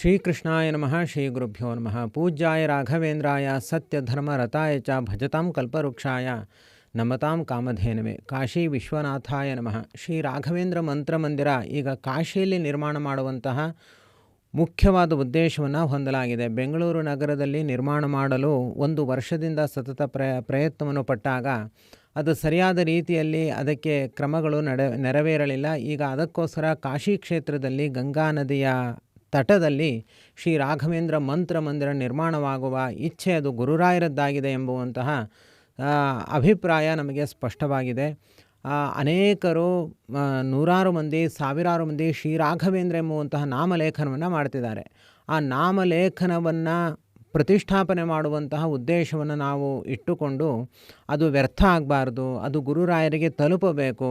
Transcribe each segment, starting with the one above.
ಶ್ರೀಕೃಷ್ಣಾಯ ನಮಃ ಶ್ರೀ ಗುರುಭ್ಯೋ ನಮಃ. ಪೂಜ್ಯಾಯ ರಾಘವೇಂದ್ರಾಯ, ಸತ್ಯಧರ್ಮರತಾಯ ಚ ಭಜತಾಂ ಕಲ್ಪವೃಕ್ಷಾಯ ನಮತಾಂ ಕಾಮಧೇನವೇ. ಕಾಶಿ ವಿಶ್ವನಾಥಾಯ ನಮಃ. ಶ್ರೀ ರಾಘವೇಂದ್ರ ಮಂತ್ರಮಂದಿರ ಈಗ ಕಾಶಿಯಲ್ಲಿ ನಿರ್ಮಾಣ ಮಾಡುವಂತಹ ಮುಖ್ಯವಾದ ಉದ್ದೇಶವನ್ನು ಹೊಂದಲಾಗಿದೆ. ಬೆಂಗಳೂರು ನಗರದಲ್ಲಿ ನಿರ್ಮಾಣ ಮಾಡಲು ಒಂದು ವರ್ಷದಿಂದ ಸತತ ಪ್ರಯ, ಪ್ರಯತ್ನವನ್ನು ಪಟ್ಟಾಗ ಅದು ಸರಿಯಾದ ರೀತಿಯಲ್ಲಿ ಅದಕ್ಕೆ ಕ್ರಮಗಳು ನಡೆ, ನೆರವೇರಲಿಲ್ಲ. ಈಗ ಅದಕ್ಕೋಸ್ಕರ ಕಾಶಿ ಕ್ಷೇತ್ರದಲ್ಲಿ ಗಂಗಾ ನದಿಯ ತಟದಲ್ಲಿ ಶ್ರೀ ರಾಘವೇಂದ್ರ ಮಂತ್ರ ಮಂದಿರ ನಿರ್ಮಾಣವಾಗುವ ಇಚ್ಛೆ ಅದು ಗುರುರಾಯರದ್ದಾಗಿದೆ ಎಂಬುವಂತಹ ಅಭಿಪ್ರಾಯ ನಮಗೆ ಸ್ಪಷ್ಟವಾಗಿದೆ. ಅನೇಕರು ನೂರಾರು ಮಂದಿ, ಸಾವಿರಾರು ಮಂದಿ ಶ್ರೀ ರಾಘವೇಂದ್ರ ಎಂಬುವಂತಹ ನಾಮಲೇಖನವನ್ನು ಮಾಡ್ತಿದ್ದಾರೆ. ಆ ನಾಮಲೇಖನವನ್ನು ಪ್ರತಿಷ್ಠಾಪನೆ ಮಾಡುವಂತಹ ಉದ್ದೇಶವನ್ನು ನಾವು ಇಟ್ಟುಕೊಂಡು ಅದು ವ್ಯರ್ಥ ಆಗಬಾರ್ದು, ಅದು ಗುರುರಾಯರಿಗೆ ತಲುಪಬೇಕು,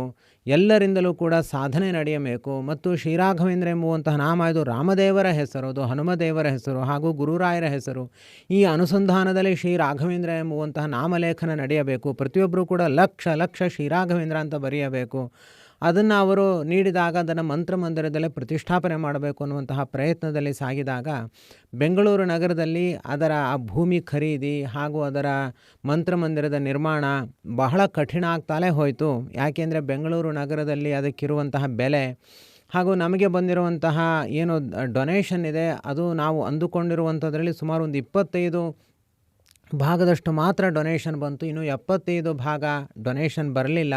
ಎಲ್ಲರಿಂದಲೂ ಕೂಡ ಸಾಧನೆ ನಡೆಯಬೇಕು ಮತ್ತು ಶ್ರೀರಾಘವೇಂದ್ರ ಎಂಬುವಂತಹ ನಾಮ ಇದು ರಾಮದೇವರ ಹೆಸರು, ಅದು ಹನುಮದೇವರ ಹೆಸರು ಹಾಗೂ ಗುರುರಾಯರ ಹೆಸರು. ಈ ಅನುಸಂಧಾನದಲ್ಲಿ ಶ್ರೀ ರಾಘವೇಂದ್ರ ಎಂಬುವಂತಹ ನಾಮಲೇಖನ ನಡೆಯಬೇಕು, ಪ್ರತಿಯೊಬ್ಬರೂ ಕೂಡ ಲಕ್ಷ ಲಕ್ಷ ಶ್ರೀರಾಘವೇಂದ್ರ ಅಂತ ಬರೆಯಬೇಕು. ಅದನ್ನು ಅವರು ನೀಡಿದಾಗ ಅದನ್ನು ಮಂತ್ರಮಂದಿರದಲ್ಲೇ ಪ್ರತಿಷ್ಠಾಪನೆ ಮಾಡಬೇಕು ಅನ್ನುವಂತಹ ಪ್ರಯತ್ನದಲ್ಲಿ ಸಾಗಿದಾಗ ಬೆಂಗಳೂರು ನಗರದಲ್ಲಿ ಅದರ ಆ ಭೂಮಿ ಖರೀದಿ ಹಾಗೂ ಅದರ ಮಂತ್ರಮಂದಿರದ ನಿರ್ಮಾಣ ಬಹಳ ಕಠಿಣ ಆಗ್ತಾಲೇ ಹೋಯಿತು. ಯಾಕೆಂದರೆ ಬೆಂಗಳೂರು ನಗರದಲ್ಲಿ ಅದಕ್ಕಿರುವಂತಹ ಬೆಲೆ ಹಾಗೂ ನಮಗೆ ಬಂದಿರುವಂತಹ ಏನು ಡೊನೇಷನ್ ಇದೆ, ಅದು ನಾವು ಅಂದುಕೊಂಡಿರುವಂಥದ್ರಲ್ಲಿ ಸುಮಾರು ಒಂದು ಇಪ್ಪತ್ತೈದು ಭಾಗದಷ್ಟು ಮಾತ್ರ ಡೊನೇಷನ್ ಬಂತು. ಇನ್ನು ಎಪ್ಪತ್ತೈದು ಭಾಗ ಡೊನೇಷನ್ ಬರಲಿಲ್ಲ.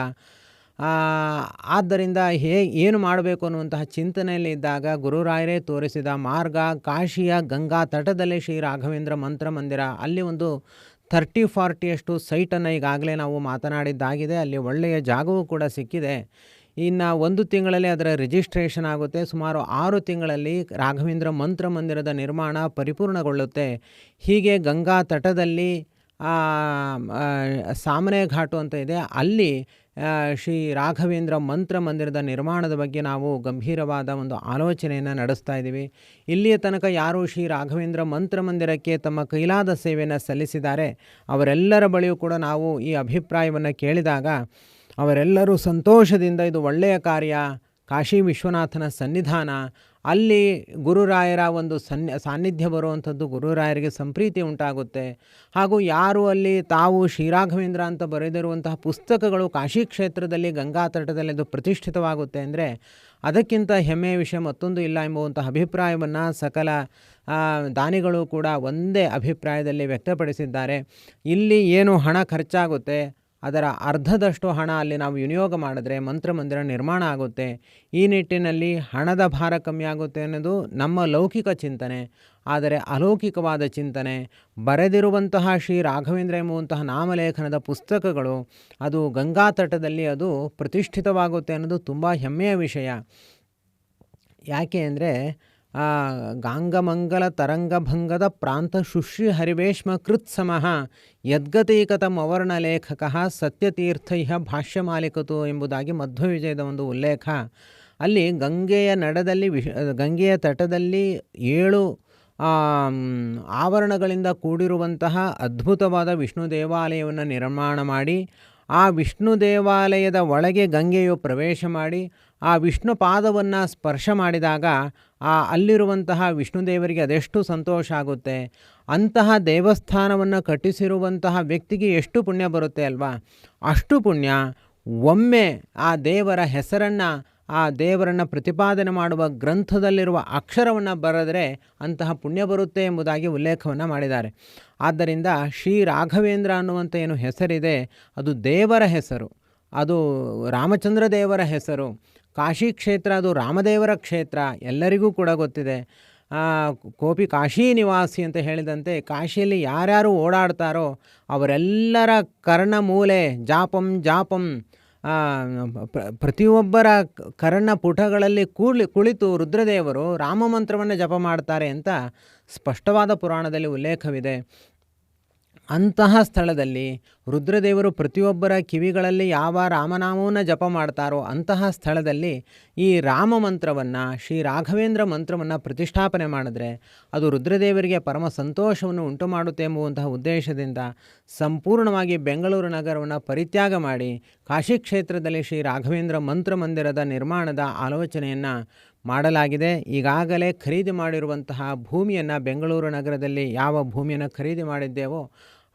ಆದ್ದರಿಂದ ಹೇ, ಏನು ಮಾಡಬೇಕು ಅನ್ನುವಂತಹ ಚಿಂತನೆಯಲ್ಲಿ ಇದ್ದಾಗ ಗುರುರಾಯರೇ ತೋರಿಸಿದ ಮಾರ್ಗ, ಕಾಶಿಯ ಗಂಗಾ ತಟದಲ್ಲಿ ಶ್ರೀ ರಾಘವೇಂದ್ರ ಮಂತ್ರ ಮಂದಿರ. ಅಲ್ಲಿ ಒಂದು ಥರ್ಟಿ ಫಾರ್ಟಿಯಷ್ಟು ಸೈಟನ್ನು ಈಗಾಗಲೇ ನಾವು ಮಾತನಾಡಿದ್ದಾಗಿದೆ. ಅಲ್ಲಿ ಒಳ್ಳೆಯ ಜಾಗವೂ ಕೂಡ ಸಿಕ್ಕಿದೆ. ಇನ್ನು ಒಂದು ತಿಂಗಳಲ್ಲಿ ಅದರ ರಿಜಿಸ್ಟ್ರೇಷನ್ ಆಗುತ್ತೆ. ಸುಮಾರು ಆರು ತಿಂಗಳಲ್ಲಿ ರಾಘವೇಂದ್ರ ಮಂತ್ರ ಮಂದಿರದ ನಿರ್ಮಾಣ ಪರಿಪೂರ್ಣಗೊಳ್ಳುತ್ತೆ. ಹೀಗೆ ಗಂಗಾ ತಟದಲ್ಲಿ ಸಾಮನೆ ಘಾಟು ಅಂತ ಇದೆ. ಅಲ್ಲಿ ಶ್ರೀ ರಾಘವೇಂದ್ರ ಮಂತ್ರ ಮಂದಿರದ ನಿರ್ಮಾಣದ ಬಗ್ಗೆ ನಾವು ಗಂಭೀರವಾದ ಒಂದು ಆಲೋಚನೆಯನ್ನು ನಡೆಸ್ತಾ ಇದ್ದೀವಿ. ಇಲ್ಲಿಯ ತನಕ ಯಾರು ಶ್ರೀ ರಾಘವೇಂದ್ರ ಮಂತ್ರ ಮಂದಿರಕ್ಕೆ ತಮ್ಮ ಕೈಲಾದ ಸೇವೆಯನ್ನು ಸಲ್ಲಿಸಿದ್ದಾರೆ. ಅವರೆಲ್ಲರ ಬಳಿಯೂ ಕೂಡ ನಾವು ಈ ಅಭಿಪ್ರಾಯವನ್ನು ಕೇಳಿದಾಗ ಅವರೆಲ್ಲರೂ ಸಂತೋಷದಿಂದ ಇದು ಒಳ್ಳೆಯ ಕಾರ್ಯ ಕಾಶಿ ವಿಶ್ವನಾಥನ ಸನ್ನಿಧಾನ, ಅಲ್ಲಿ ಗುರುರಾಯರ ಒಂದು ಸನ್ನಿ, ಸಾನ್ನಿಧ್ಯ ಬರುವಂಥದ್ದು ಗುರುರಾಯರಿಗೆ ಸಂಪ್ರೀತಿ ಉಂಟಾಗುತ್ತೆ. ಹಾಗೂ ಯಾರು ಅಲ್ಲಿ ತಾವು ಶ್ರೀರಾಘವೇಂದ್ರ ಅಂತ ಬರೆದಿರುವಂತಹ ಪುಸ್ತಕಗಳು ಕಾಶಿ ಕ್ಷೇತ್ರದಲ್ಲಿ, ಗಂಗಾ ತಟದಲ್ಲಿ ಅದು ಪ್ರತಿಷ್ಠಿತವಾಗುತ್ತೆ ಅಂದರೆ ಅದಕ್ಕಿಂತ ಹೆಮ್ಮೆಯ ವಿಷಯ ಮತ್ತೊಂದು ಇಲ್ಲ ಎಂಬುವಂತಹ ಅಭಿಪ್ರಾಯವನ್ನು ಸಕಲ ದಾನಿಗಳು ಕೂಡ ಒಂದೇ ಅಭಿಪ್ರಾಯದಲ್ಲಿ ವ್ಯಕ್ತಪಡಿಸಿದ್ದಾರೆ. ಇಲ್ಲಿ ಏನು ಹಣ ಖರ್ಚಾಗುತ್ತೆ? ಅದರ ಅರ್ಧದಷ್ಟು ಹಣ ಅಲ್ಲಿ ನಾವು ವಿನಿಯೋಗ ಮಾಡಿದ್ರೆ ಮಂತ್ರಮಂದಿರ ನಿರ್ಮಾಣ ಆಗುತ್ತೆ. ಈ ನಿಟ್ಟಿನಲ್ಲಿ ಹಣದ ಭಾರ ಕಮ್ಮಿ ಆಗುತ್ತೆ ಅನ್ನೋದು ನಮ್ಮ ಲೌಕಿಕ ಚಿಂತನೆ. ಆದರೆ ಅಲೌಕಿಕವಾದ ಚಿಂತನೆ, ಬರೆದಿರುವಂತಹ ಶ್ರೀ ರಾಘವೇಂದ್ರ ಎಂಬುವಂತಹ ನಾಮಲೇಖನದ ಪುಸ್ತಕಗಳು, ಅದು ಗಂಗಾ ತಟದಲ್ಲಿ ಅದು ಪ್ರತಿಷ್ಠಿತವಾಗುತ್ತೆ ಅನ್ನೋದು ತುಂಬ ಹೆಮ್ಮೆಯ ವಿಷಯ. ಯಾಕೆ ಅಂದರೆ ಗಾಂಗಮಂಗಲ ತರಂಗಭಂಗದ ಪ್ರಾಂತ ಶುಶ್ರಿ ಹರಿವೇಶ್ಮ ಕೃತ್ಸಮಃ ಯದ್ಗತೈಕತಮವರ್ಣ ಲೇಖಕ ಸತ್ಯತೀರ್ಥ ಇಹ ಭಾಷ್ಯಮಾಲಿಕತು ಎಂಬುದಾಗಿ ಮಧ್ವ ವಿಜಯದ ಒಂದು ಉಲ್ಲೇಖ. ಅಲ್ಲಿ ಗಂಗೆಯ ನಡದಲ್ಲಿ ವಿಶ್ ಗಂಗೆಯ ತಟದಲ್ಲಿ ಏಳು ಆವರಣಗಳಿಂದ ಕೂಡಿರುವಂತಹ ಅದ್ಭುತವಾದ ವಿಷ್ಣು ದೇವಾಲಯವನ್ನು ನಿರ್ಮಾಣ ಮಾಡಿ, ಆ ವಿಷ್ಣು ದೇವಾಲಯದ ಒಳಗೆ ಗಂಗೆಯು ಪ್ರವೇಶ ಮಾಡಿ ಆ ವಿಷ್ಣು ಪಾದವನ್ನು ಸ್ಪರ್ಶ ಮಾಡಿದಾಗ ಆ ಅಲ್ಲಿರುವಂತಹ ವಿಷ್ಣು ದೇವರಿಗೆ ಅದೆಷ್ಟು ಸಂತೋಷ ಆಗುತ್ತೆ? ಅಂತಹ ದೇವಸ್ಥಾನವನ್ನು ಕಟ್ಟಿಸಿರುವಂತಹ ವ್ಯಕ್ತಿಗೆ ಎಷ್ಟು ಪುಣ್ಯ ಬರುತ್ತೆ ಅಲ್ವಾ? ಅಷ್ಟು ಪುಣ್ಯ. ಒಮ್ಮೆ ಆ ದೇವರ ಹೆಸರನ್ನು, ಆ ದೇವರನ್ನು ಪ್ರತಿಪಾದನೆ ಮಾಡುವ ಗ್ರಂಥದಲ್ಲಿರುವ ಅಕ್ಷರವನ್ನು ಬರೆದರೆ ಅಂತಹ ಪುಣ್ಯ ಬರುತ್ತೆ ಎಂಬುದಾಗಿ ಉಲ್ಲೇಖವನ್ನು ಮಾಡಿದ್ದಾರೆ. ಆದ್ದರಿಂದ ಶ್ರೀ ರಾಘವೇಂದ್ರ ಅನ್ನುವಂಥ ಏನು ಹೆಸರಿದೆ? ಅದು ದೇವರ ಹೆಸರು. ಅದು ರಾಮಚಂದ್ರ ದೇವರ ಹೆಸರು. ಕಾಶಿ ಕ್ಷೇತ್ರ, ಅದು ರಾಮದೇವರ ಕ್ಷೇತ್ರ, ಎಲ್ಲರಿಗೂ ಕೂಡ ಗೊತ್ತಿದೆ. ಕೋಪಿ ಕಾಶಿ ನಿವಾಸಿ ಅಂತ ಹೇಳಿದಂತೆ ಕಾಶಿಯಲ್ಲಿ ಯಾರ್ಯಾರು ಓಡಾಡ್ತಾರೋ ಅವರೆಲ್ಲರ ಕರ್ಣ ಮೂಲೆ ಜಾಪಂ ಜಾಪಂ ಪ್ರತಿಯೊಬ್ಬರ ಕರ್ಣ ಪುಟಗಳಲ್ಲಿ ಕೂಳಿ ಕುಳಿತು ರುದ್ರದೇವರು ರಾಮಮಂತ್ರವನ್ನು ಜಪ ಮಾಡ್ತಾರೆ ಅಂತ ಸ್ಪಷ್ಟವಾದ ಪುರಾಣದಲ್ಲಿ ಉಲ್ಲೇಖವಿದೆ. ಅಂತಹ ಸ್ಥಳದಲ್ಲಿ ರುದ್ರದೇವರು ಪ್ರತಿಯೊಬ್ಬರ ಕಿವಿಗಳಲ್ಲಿ ಯಾವ ರಾಮನಾಮವನ್ನು ಜಪ ಮಾಡ್ತಾರೋ ಅಂತಹ ಸ್ಥಳದಲ್ಲಿ ಈ ರಾಮ ಮಂತ್ರವನ್ನು, ಶ್ರೀ ರಾಘವೇಂದ್ರ ಮಂತ್ರವನ್ನು ಪ್ರತಿಷ್ಠಾಪನೆ ಮಾಡಿದ್ರೆ ಅದು ರುದ್ರದೇವರಿಗೆ ಪರಮ ಸಂತೋಷವನ್ನು ಉಂಟು ಮಾಡುತ್ತೆ ಎಂಬುವಂತಹ ಉದ್ದೇಶದಿಂದ ಸಂಪೂರ್ಣವಾಗಿ ಬೆಂಗಳೂರು ನಗರವನ್ನು ಪರಿತ್ಯಾಗ ಮಾಡಿ ಕಾಶಿ ಕ್ಷೇತ್ರದಲ್ಲಿ ಶ್ರೀ ರಾಘವೇಂದ್ರ ಮಂತ್ರ ಮಂದಿರದ ನಿರ್ಮಾಣದ ಆಲೋಚನೆಯನ್ನು ಮಾಡಲಾಗಿದೆ. ಈಗಾಗಲೇ ಖರೀದಿ ಮಾಡಿರುವಂತಹ ಭೂಮಿಯನ್ನು ಬೆಂಗಳೂರು ನಗರದಲ್ಲಿ ಯಾವ ಭೂಮಿಯನ್ನು ಖರೀದಿ ಮಾಡಿದ್ದೇವೋ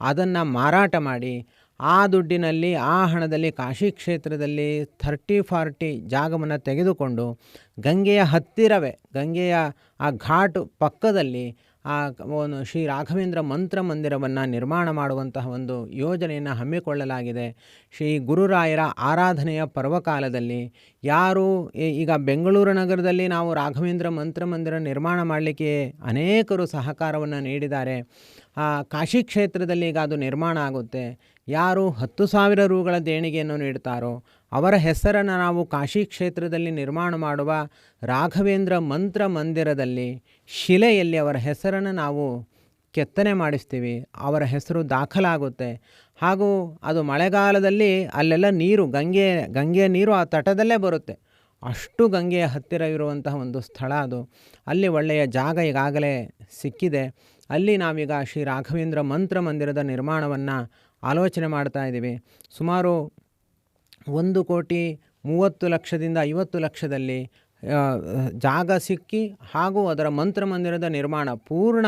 ಅದನ್ನು ಮಾರಾಟ ಮಾಡಿ ಆ ದುಡ್ಡಿನಲ್ಲಿ, ಆ ಹಣದಲ್ಲಿ, ಕಾಶಿ ಕ್ಷೇತ್ರದಲ್ಲಿ ಥರ್ಟಿ ಫಾರ್ಟಿ ಜಾಗವನ್ನು ತೆಗೆದುಕೊಂಡು, ಗಂಗೆಯ ಹತ್ತಿರವೇ, ಗಂಗೆಯ ಆ ಘಾಟ್ ಪಕ್ಕದಲ್ಲಿ ಆ ಒಂದು ಶ್ರೀ ರಾಘವೇಂದ್ರ ಮಂತ್ರ ಮಂದಿರವನ್ನು ನಿರ್ಮಾಣ ಮಾಡುವಂತಹ ಒಂದು ಯೋಜನೆಯನ್ನು ಹಮ್ಮಿಕೊಳ್ಳಲಾಗಿದೆ. ಶ್ರೀ ಗುರುರಾಯರ ಆರಾಧನೆಯ ಪರ್ವಕಾಲದಲ್ಲಿ ಯಾರು ಈಗ ಬೆಂಗಳೂರು ನಗರದಲ್ಲಿ ನಾವು ರಾಘವೇಂದ್ರ ಮಂತ್ರ ಮಂದಿರ ನಿರ್ಮಾಣ ಮಾಡಲಿಕ್ಕೆ ಅನೇಕರು ಸಹಕಾರವನ್ನು ನೀಡಿದ್ದಾರೆ. ಕಾಶಿ ಕ್ಷೇತ್ರದಲ್ಲಿ ಈಗ ಅದು ನಿರ್ಮಾಣ ಆಗುತ್ತೆ. ಯಾರು ಹತ್ತು ಸಾವಿರ ರೂಗಳ ದೇಣಿಗೆಯನ್ನು ನೀಡ್ತಾರೋ ಅವರ ಹೆಸರನ್ನು ನಾವು ಕಾಶಿ ಕ್ಷೇತ್ರದಲ್ಲಿ ನಿರ್ಮಾಣ ಮಾಡುವ ರಾಘವೇಂದ್ರ ಮಂತ್ರ ಮಂದಿರದಲ್ಲಿ, ಶಿಲೆಯಲ್ಲಿ ಅವರ ಹೆಸರನ್ನು ನಾವು ಕೆತ್ತನೆ ಮಾಡಿಸ್ತೀವಿ. ಅವರ ಹೆಸರು ದಾಖಲಾಗುತ್ತೆ. ಹಾಗೂ ಅದು ಮಳೆಗಾಲದಲ್ಲಿ ಅಲ್ಲೆಲ್ಲ ನೀರು, ಗಂಗೆ, ಗಂಗೆಯ ನೀರು ಆ ತಟದಲ್ಲೇ ಬರುತ್ತೆ. ಅಷ್ಟು ಗಂಗೆಯ ಹತ್ತಿರ ಇರುವಂತಹ ಒಂದು ಸ್ಥಳ ಅದು. ಅಲ್ಲಿ ಒಳ್ಳೆಯ ಜಾಗ ಈಗಾಗಲೇ ಸಿಕ್ಕಿದೆ. ಅಲ್ಲಿ ನಾವೀಗ ಶ್ರೀ ರಾಘವೇಂದ್ರ ಮಂತ್ರ ಮಂದಿರದ ನಿರ್ಮಾಣವನ್ನು ಆಲೋಚನೆ ಮಾಡ್ತಾ ಇದ್ದೀವಿ ಸುಮಾರು ಒಂದು ಕೋಟಿ ಮೂವತ್ತು ಲಕ್ಷದಿಂದ ಐವತ್ತು ಲಕ್ಷದಲ್ಲಿ ಜಾಗ ಸಿಕ್ಕಿ ಹಾಗೂ ಅದರ ಮಂತ್ರಮಂದಿರದ ನಿರ್ಮಾಣ ಪೂರ್ಣ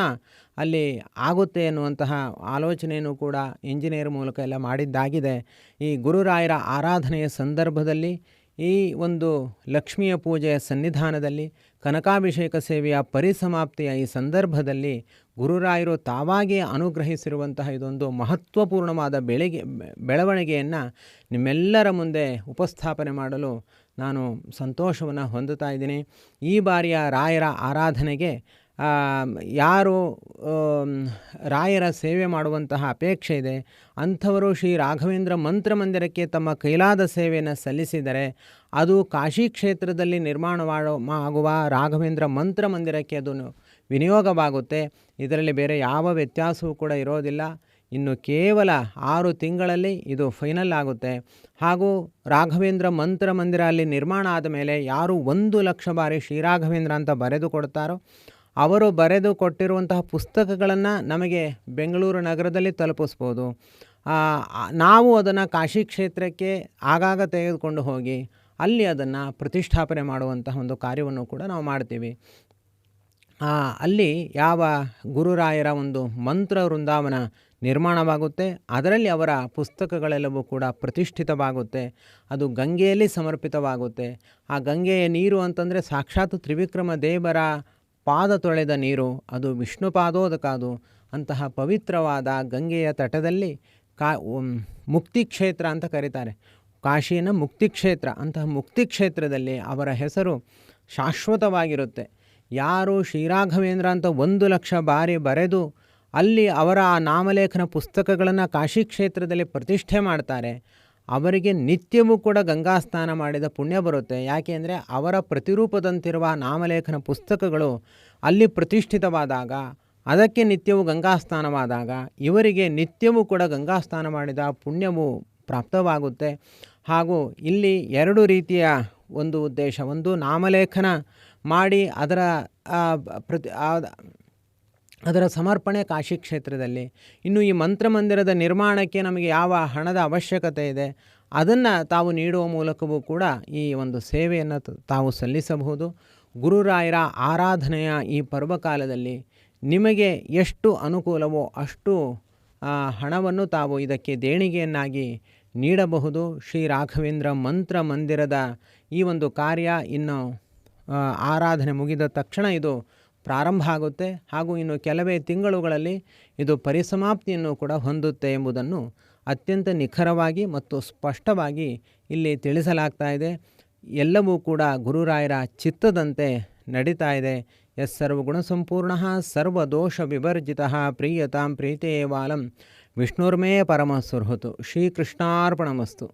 ಅಲ್ಲಿ ಆಗುತ್ತೆ ಎನ್ನುವಂತಹ ಆಲೋಚನೆಯನ್ನು ಕೂಡ ಇಂಜಿನಿಯರ್ ಮೂಲಕ ಎಲ್ಲ ಮಾಡಿದ್ದಾಗಿದೆ. ಈ ಗುರುರಾಯರ ಆರಾಧನೆಯ ಸಂದರ್ಭದಲ್ಲಿ, ಈ ಒಂದು ಲಕ್ಷ್ಮಿಯ ಪೂಜೆಯ ಸನ್ನಿಧಾನದಲ್ಲಿ, ಕನಕಾಭಿಷೇಕ ಸೇವೆಯ ಪರಿಸಮಾಪ್ತಿಯ ಈ ಸಂದರ್ಭದಲ್ಲಿ ಗುರುರಾಯರು ತಾವಾಗಿಯೇ ಅನುಗ್ರಹಿಸಿರುವಂತಹ ಇದೊಂದು ಮಹತ್ವಪೂರ್ಣವಾದ ಬೆಳೆಗೆ, ಬೆಳವಣಿಗೆಯನ್ನು ನಿಮ್ಮೆಲ್ಲರ ಮುಂದೆ ಉಪಸ್ಥಾಪನೆ ಮಾಡಲು ನಾನು ಸಂತೋಷವನ್ನು ಹೊಂದುತ್ತಾ ಇದ್ದೀನಿ. ಈ ಬಾರಿಯ ರಾಯರ ಆರಾಧನೆಗೆ ಯಾರು ರಾಯರ ಸೇವೆ ಮಾಡುವಂತಹ ಅಪೇಕ್ಷೆ ಇದೆ, ಅಂಥವರು ಶ್ರೀ ರಾಘವೇಂದ್ರ ಮಂತ್ರ ಮಂದಿರಕ್ಕೆ ತಮ್ಮ ಕೈಲಾದ ಸೇವೆಯನ್ನು ಸಲ್ಲಿಸಿದರೆ ಅದು ಕಾಶಿ ಕ್ಷೇತ್ರದಲ್ಲಿ ನಿರ್ಮಾಣವಾಗುವ ರಾಘವೇಂದ್ರ ಮಂತ್ರ ಮಂದಿರಕ್ಕೆ ಅದು ವಿನಿಯೋಗವಾಗುತ್ತೆ. ಇದರಲ್ಲಿ ಬೇರೆ ಯಾವ ವ್ಯತ್ಯಾಸವೂ ಕೂಡ ಇರೋದಿಲ್ಲ. ಇನ್ನು ಕೇವಲ ಆರು ತಿಂಗಳಲ್ಲಿ ಇದು ಫೈನಲ್ ಆಗುತ್ತೆ. ಹಾಗೂ ರಾಘವೇಂದ್ರ ಮಂತ್ರ ಮಂದಿರ ಅಲ್ಲಿ ನಿರ್ಮಾಣ ಆದ ಮೇಲೆ ಯಾರು ಒಂದು ಲಕ್ಷ ಬಾರಿ ಶ್ರೀರಾಘವೇಂದ್ರ ಅಂತ ಬರೆದು ಕೊಡ್ತಾರೋ, ಅವರು ಬರೆದು ಕೊಟ್ಟಿರುವಂತಹ ಪುಸ್ತಕಗಳನ್ನು ನಮಗೆ ಬೆಂಗಳೂರು ನಗರದಲ್ಲಿ ತಲುಪಿಸ್ಬೋದು. ನಾವು ಅದನ್ನು ಕಾಶಿ ಕ್ಷೇತ್ರಕ್ಕೆ ಆಗಾಗ ತೆಗೆದುಕೊಂಡು ಹೋಗಿ ಅಲ್ಲಿ ಅದನ್ನು ಪ್ರತಿಷ್ಠಾಪನೆ ಮಾಡುವಂತಹ ಒಂದು ಕಾರ್ಯವನ್ನು ಕೂಡ ನಾವು ಮಾಡ್ತೀವಿ. ಅಲ್ಲಿ ಯಾವ ಗುರುರಾಯರ ಒಂದು ಮಂತ್ರ ವೃಂದಾವನ ನಿರ್ಮಾಣವಾಗುತ್ತೆ, ಅದರಲ್ಲಿ ಅವರ ಪುಸ್ತಕಗಳೆಲ್ಲವೂ ಕೂಡ ಪ್ರತಿಷ್ಠಿತವಾಗುತ್ತೆ, ಅದು ಗಂಗೆಯಲ್ಲಿ ಸಮರ್ಪಿತವಾಗುತ್ತೆ. ಆ ಗಂಗೆಯ ನೀರು ಅಂತಂದರೆ ಸಾಕ್ಷಾತ್ ತ್ರಿವಿಕ್ರಮ ದೇವರ ಪಾದ ತೊಳೆದ ನೀರು, ಅದು ವಿಷ್ಣು ಪಾದೋದಕಾದು ಅಂತಹ ಪವಿತ್ರವಾದ ಗಂಗೆಯ ತಟದಲ್ಲಿ ಕಾ ಮುಕ್ತಿ ಕ್ಷೇತ್ರ ಅಂತ ಕರೀತಾರೆ. ಕಾಶಿನ ಮುಕ್ತಿ ಕ್ಷೇತ್ರ, ಅಂತಹ ಮುಕ್ತಿ ಕ್ಷೇತ್ರದಲ್ಲಿ ಅವರ ಹೆಸರು ಶಾಶ್ವತವಾಗಿರುತ್ತೆ. ಯಾರು ಶ್ರೀರಾಘವೇಂದ್ರ ಅಂತ ಒಂದು ಲಕ್ಷ ಬಾರಿ ಬರೆದು ಅಲ್ಲಿ ಅವರ ಆ ನಾಮಲೇಖನ ಪುಸ್ತಕಗಳನ್ನು ಕಾಶಿ ಕ್ಷೇತ್ರದಲ್ಲಿ ಪ್ರತಿಷ್ಠೆ ಮಾಡ್ತಾರೆ. ಅವರಿಗೆ ನಿತ್ಯವೂ ಕೂಡ ಗಂಗಾ ಸ್ನಾನ ಮಾಡಿದ ಪುಣ್ಯ ಬರುತ್ತೆ. ಯಾಕೆ ಅಂದರೆ ಅವರ ಪ್ರತಿರೂಪದಂತಿರುವ ನಾಮಲೇಖನ ಪುಸ್ತಕಗಳು ಅಲ್ಲಿ ಪ್ರತಿಷ್ಠಿತವಾದಾಗ, ಅದಕ್ಕೆ ನಿತ್ಯವೂ ಗಂಗಾ ಸ್ನಾನವಾದಾಗ, ಇವರಿಗೆ ನಿತ್ಯವೂ ಕೂಡ ಗಂಗಾ ಸ್ನಾನ ಮಾಡಿದ ಪುಣ್ಯವು ಪ್ರಾಪ್ತವಾಗುತ್ತೆ. ಹಾಗೂ ಇಲ್ಲಿ ಎರಡು ರೀತಿಯ ಒಂದು ಉದ್ದೇಶ. ಒಂದು ನಾಮಲೇಖನ ಮಾಡಿ ಅದರ ಪ್ರತಿ ಅದರ ಸಮರ್ಪಣೆ ಕಾಶಿ ಕ್ಷೇತ್ರದಲ್ಲಿ. ಇನ್ನು ಈ ಮಂತ್ರಮಂದಿರದ ನಿರ್ಮಾಣಕ್ಕೆ ನಮಗೆ ಯಾವ ಹಣದ ಅವಶ್ಯಕತೆ ಇದೆ, ಅದನ್ನು ತಾವು ನೀಡುವ ಮೂಲಕವೂ ಕೂಡ ಈ ಒಂದು ಸೇವೆಯನ್ನು ತಾವು ಸಲ್ಲಿಸಬಹುದು. ಗುರುರಾಯರ ಆರಾಧನೆಯ ಈ ಪರ್ವಕಾಲದಲ್ಲಿ ನಿಮಗೆ ಎಷ್ಟು ಅನುಕೂಲವೋ ಅಷ್ಟು ಹಣವನ್ನು ತಾವು ಇದಕ್ಕೆ ದೇಣಿಗೆಯನ್ನಾಗಿ ನೀಡಬಹುದು. ಶ್ರೀ ರಾಘವೇಂದ್ರ ಮಂತ್ರ ಮಂದಿರದ ಈ ಒಂದು ಕಾರ್ಯ ಇನ್ನು ಆರಾಧನೆ ಮುಗಿದ ತಕ್ಷಣ ಇದು ಪ್ರಾರಂಭ ಆಗುತ್ತೆ. ಹಾಗೂ ಇನ್ನು ಕೆಲವೇ ತಿಂಗಳುಗಳಲ್ಲಿ ಇದು ಪರಿಸಮಾಪ್ತಿಯನ್ನು ಕೂಡ ಹೊಂದುತ್ತೆ ಎಂಬುದನ್ನು ಅತ್ಯಂತ ನಿಖರವಾಗಿ ಮತ್ತು ಸ್ಪಷ್ಟವಾಗಿ ಇಲ್ಲಿ ತಿಳಿಸಲಾಗ್ತಾ ಇದೆ. ಎಲ್ಲವೂ ಕೂಡ ಗುರುರಾಯರ ಚಿತ್ತದಂತೆ ನಡೀತಾ ಇದೆ. ಎಸ್ ಸರ್ವಗುಣ ಸಂಪೂರ್ಣ ಸರ್ವದೋಷ ವಿವರ್ಜಿತ ಪ್ರೀಯತಾಂ ಪ್ರೀತೇವಾಲಂ ವಿಷ್ಣುರ್ಮೇ ಸುರ್ಹುತು. ಶ್ರೀಕೃಷ್ಣಾರ್ಪಣಮಸ್ತು.